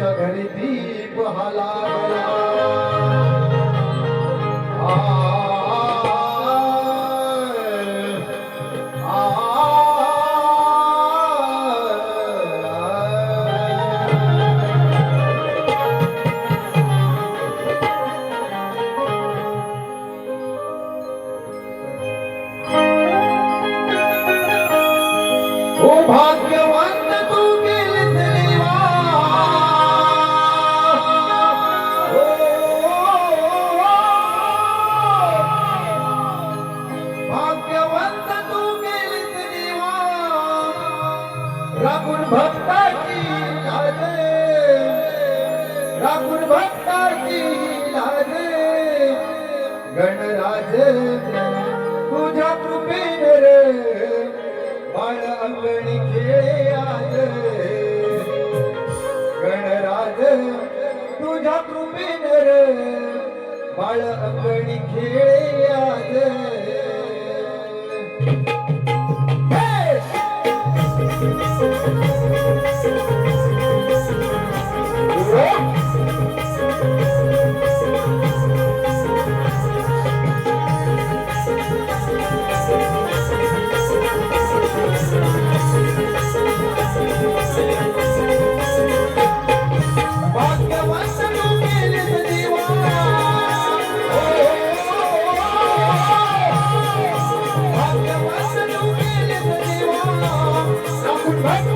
घरी दीप हलावला. बाळ अंगणी खेळे आज गणराज तुझ्या कृपेने रे. बाळ अंगणी खेळे आज Let's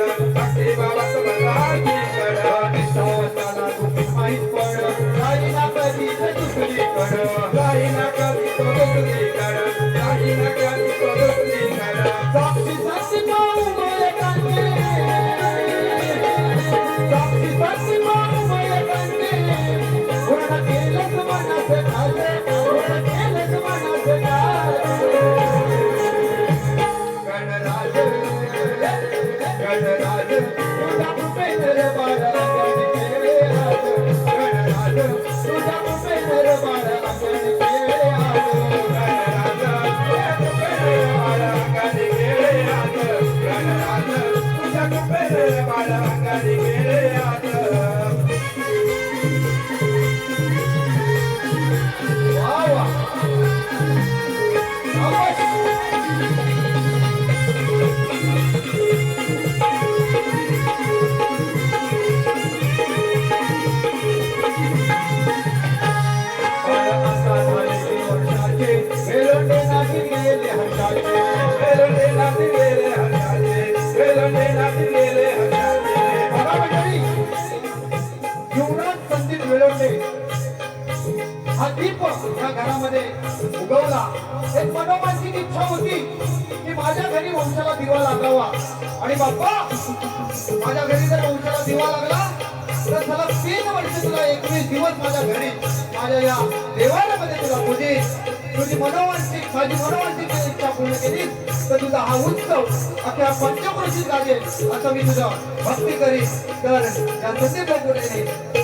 Rock is Será, युवराज पंडित इच्छा होती की माझ्या घरी वंशाला दिवा लागावा. आणि बाप्पा माझ्या घरी जर वंशाला दिवा लागला तर त्याला तीन वर्ष तुला एकवीस दिवस माझ्या घरी माझ्या या देवालयामध्ये तुला पूजित तुझी मनोवांशिक माझी मनोवांशिक इच्छा पूर्ण केली तर तुझा हा उत्सव अख्या पंचकृषी लागेल असं मी तुझं भक्ती करीन. तर या संदर्भात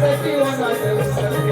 everyone like this.